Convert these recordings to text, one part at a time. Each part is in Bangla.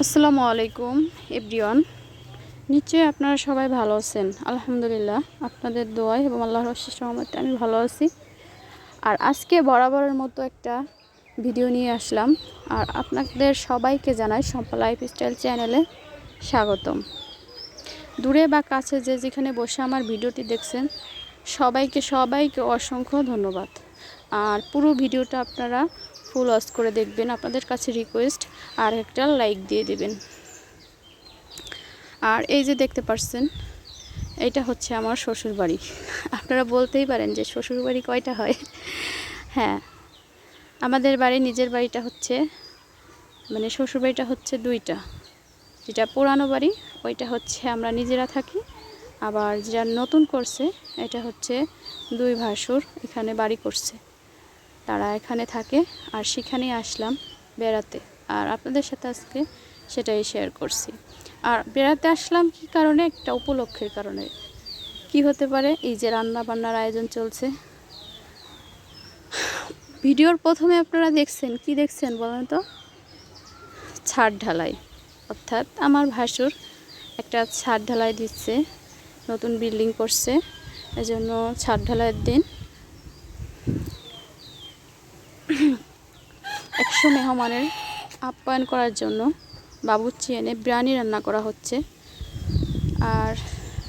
আসসালামু আলাইকুম, এভরিওয়ান। নিশ্চয়ই আপনারা সবাই ভালো আছেন। আলহামদুলিল্লাহ, আপনাদের দোয়ায় এবং আল্লাহর অশেষ রহমতে আমি ভালো আছি। আর আজকে বরাবরের মতো একটা ভিডিও নিয়ে আসলাম। আর আপনাদের সবাইকে জানাই সম্পা লাইফ স্টাইল চ্যানেলে স্বাগতম। দূরে বা কাছে যে যেখানে বসে আমার ভিডিওটি দেখছেন, সবাইকে সবাইকে অসংখ্য ধন্যবাদ। আর পুরো ভিডিওটা আপনারা ফুল ওয়াচ করে দেখবেন আপনাদের কাছে রিকোয়েস্ট আর একটা লাইক দিয়ে দেবেন। আর এই যে দেখতে পাচ্ছেন এটা হচ্ছে আমার শ্বশুর বাড়ি আপনারা বলতেই পারেন যে শ্বশুর বাড়ি কয়টা হয়? হ্যাঁ আমাদের বাড়ি নিজের বাড়িটা হচ্ছে মানে শ্বশুর বাড়িটা হচ্ছে দুইটা। যেটা পুরানো বাড়ি, ওইটা হচ্ছে আমরা নিজেরা থাকি। আবার যেটা নতুন করছে, এটা হচ্ছে দুই ভাসুর এখানে বাড়ি করছে। তারা এখানে থাকে আর সেখানেই আসলাম বেড়াতে। আর আপনাদের সাথে আজকে সেটাই শেয়ার করছি। আর বেড়াতে আসলাম কি কারণে? একটা উপলক্ষের কারণে। কি হতে পারে? এই যে রান্না বান্নার আয়োজন চলছে। ভিডিওর প্রথমে আপনারা দেখছেন, কি দেখছেন বলেন তো? ছাদ ঢালাই। অর্থাৎ আমার ভাসুর একটা ছাদ ঢালাই দিচ্ছে, নতুন বিল্ডিং করছে। এজন্য ছাদ ঢালাইয়ের দিন মেহমানের আপ্যায়ন করার জন্য বাবুর্চি এনে বিরিয়ানি রান্না করা হচ্ছে। আর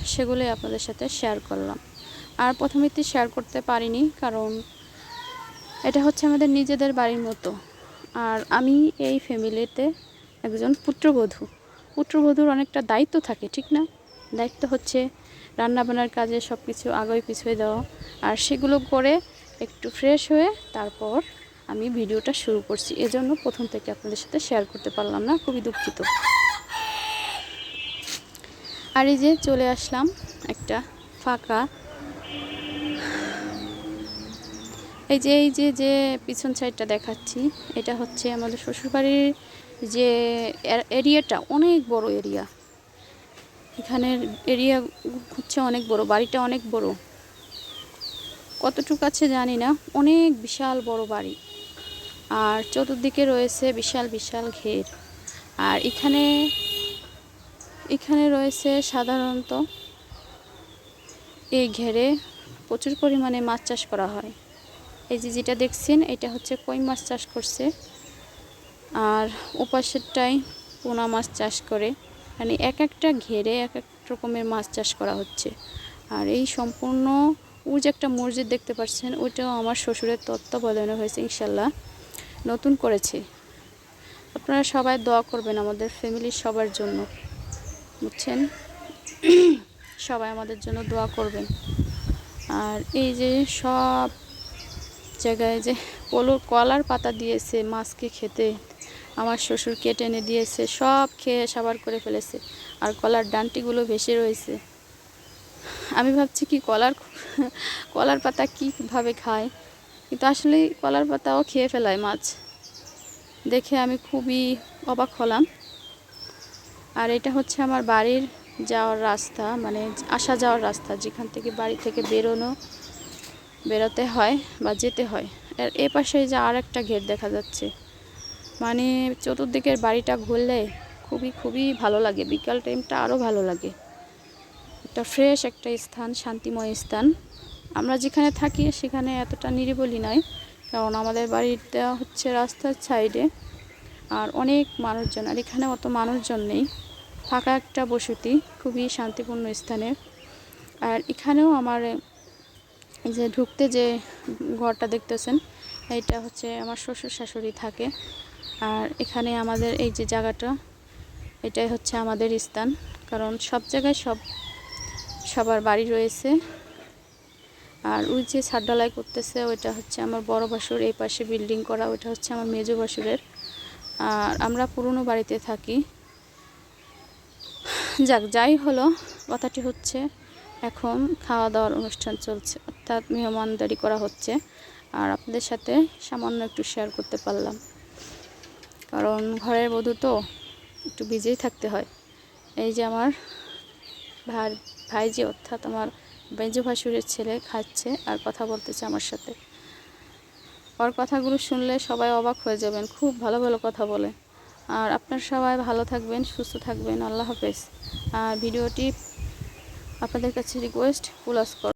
সেগুলোই আপনাদের সাথে শেয়ার করলাম। আর প্রথমেতে শেয়ার করতে পারিনি, কারণ এটা হচ্ছে আমাদের নিজেদের বাড়ির মতো। আর আমি এই ফ্যামিলিতে একজন পুত্রবধূ। পুত্রবধূর অনেকটা দায়িত্ব থাকে, ঠিক না? দায়িত্ব হচ্ছে রান্নাবান্নার কাজে সব কিছু আগে পিছিয়ে দেওয়া। আর সেগুলো করে একটু ফ্রেশ হয়ে তারপর আমি ভিডিওটা শুরু করছি। এজন্য প্রথম থেকে আপনাদের সাথে শেয়ার করতে পারলাম না, খুবই দুঃখিত। আর এই যে চলে আসলাম একটা ফাঁকা। এই যে এই যে যে পিছন সাইডটা দেখাচ্ছি, এটা হচ্ছে আমাদের শ্বশুরবাড়ির যে এরিয়াটা, অনেক বড় এরিয়া। এখানের এরিয়া হচ্ছে অনেক বড়, বাড়িটা অনেক বড়। কতটুকু আছে জানি না, অনেক বিশাল বড় বাড়ি। আর চতুর্দিকে রয়েছে বিশাল বিশাল ঘের। আর এখানে এখানে রয়েছে সাধারণত এই ঘেরে প্রচুর পরিমাণে মাছ চাষ করা হয়। এই যে যেটা দেখছেন, এটা হচ্ছে কই মাছ চাষ করছে। আর ওপাশেরটাই পোনা মাছ চাষ করে। মানে এক একটা ঘেরে এক এক রকমের মাছ চাষ করা হচ্ছে। আর এই সম্পূর্ণ, ওই যে একটা মসজিদ দেখতে পাচ্ছেন, ওইটাও আমার শ্বশুরের তত্ত্বাবধানে হয়েছে, ইনশাল্লাহ। নতুন করেছে। আপনারা সবাই দোয়া করবেন আমাদের ফ্যামিলির সবার জন্য। বুঝছেন? সবাই আমাদের জন্য দোয়া করবেন। আর এই যে সব জায়গায় যে পলো কলার পাতা দিয়েছে, মাছকে খেতে, আমার শ্বশুর কেটে এনে দিয়েছে, সব খেয়ে সাবার করে ফেলেছে। আর কলার ডান্টিগুলো ভেসে রয়েছে। আমি ভাবছি কি কলার কলার পাতা কীভাবে খায়? কিন্তু আসলে কলার পাতাও খেয়ে ফেলায় মাছ। দেখে আমি খুবই অবাক হলাম। আর এটা হচ্ছে আমার বাড়ির যাওয়ার রাস্তা মানে আসা যাওয়ার রাস্তা, যেখান থেকে বাড়ি থেকে বেরোনো, বেরোতে হয় বা যেতে হয়। আর এ পাশে যে আর একটা ঘের দেখা যাচ্ছে। মানে চতুর্দিকের বাড়িটা ঘুরলে খুবই খুবই ভালো লাগে। বিকাল টাইমটা আরও ভালো লাগে। একটা ফ্রেশ একটা স্থান, শান্তিময় স্থান। আমরা যেখানে থাকি সেখানে এতটা নিরিবলি নয় কারণ আমাদের বাড়িটা হচ্ছে রাস্তার সাইডে আর অনেক মানুষজন, আর এখানে অত মানুষজন নেই। ফাঁকা একটা বসতি, খুবই শান্তিপূর্ণ স্থানে। আর এখানেও আমার যে ঢুকতে যে ঘরটা দেখতেছেন, এইটা হচ্ছে আমার শ্বশুর শাশুড়ি থাকে। আর এখানে আমাদের এই যে জায়গাটা, এটাই হচ্ছে আমাদের স্থান, কারণ সব জায়গায় সব, সবার বাড়ি রয়েছে। আর ওই যে ছাদ ঢালাই করতেছে, ওইটা হচ্ছে আমার বড় বাসুর, এই পাশে বিল্ডিং করা, ওইটা হচ্ছে আমার মেজো বাসুরের। আর আমরা পুরনো বাড়িতে থাকি। যাক, যাই হলো, কথাটি হচ্ছে এখন খাওয়া দাওয়ার অনুষ্ঠান চলছে, অর্থাৎ মেহমানদারি করা হচ্ছে। আর আপনাদের সাথে সামান্য একটু শেয়ার করতে পারলাম। কারণ ঘরের বধূ তো একটু বিজেই থাকতে হয়। এই যে আমার ভাই, ভাইজি, অর্থাৎ আমার বেঞ্জু ভাসুরের ছেলে খাচ্ছে আর কথা বলতেছে আমার সাথে। ওর কথাগুলো শুনলে সবাই অবাক হয়ে যাবেন, খুব ভালো ভালো কথা বলে। আর আপনার সবাই ভালো থাকবেন, সুস্থ থাকবেন, আল্লাহ হাফেজ। আর ভিডিওটি আপনাদের কাছে রিকোয়েস্ট প্লাস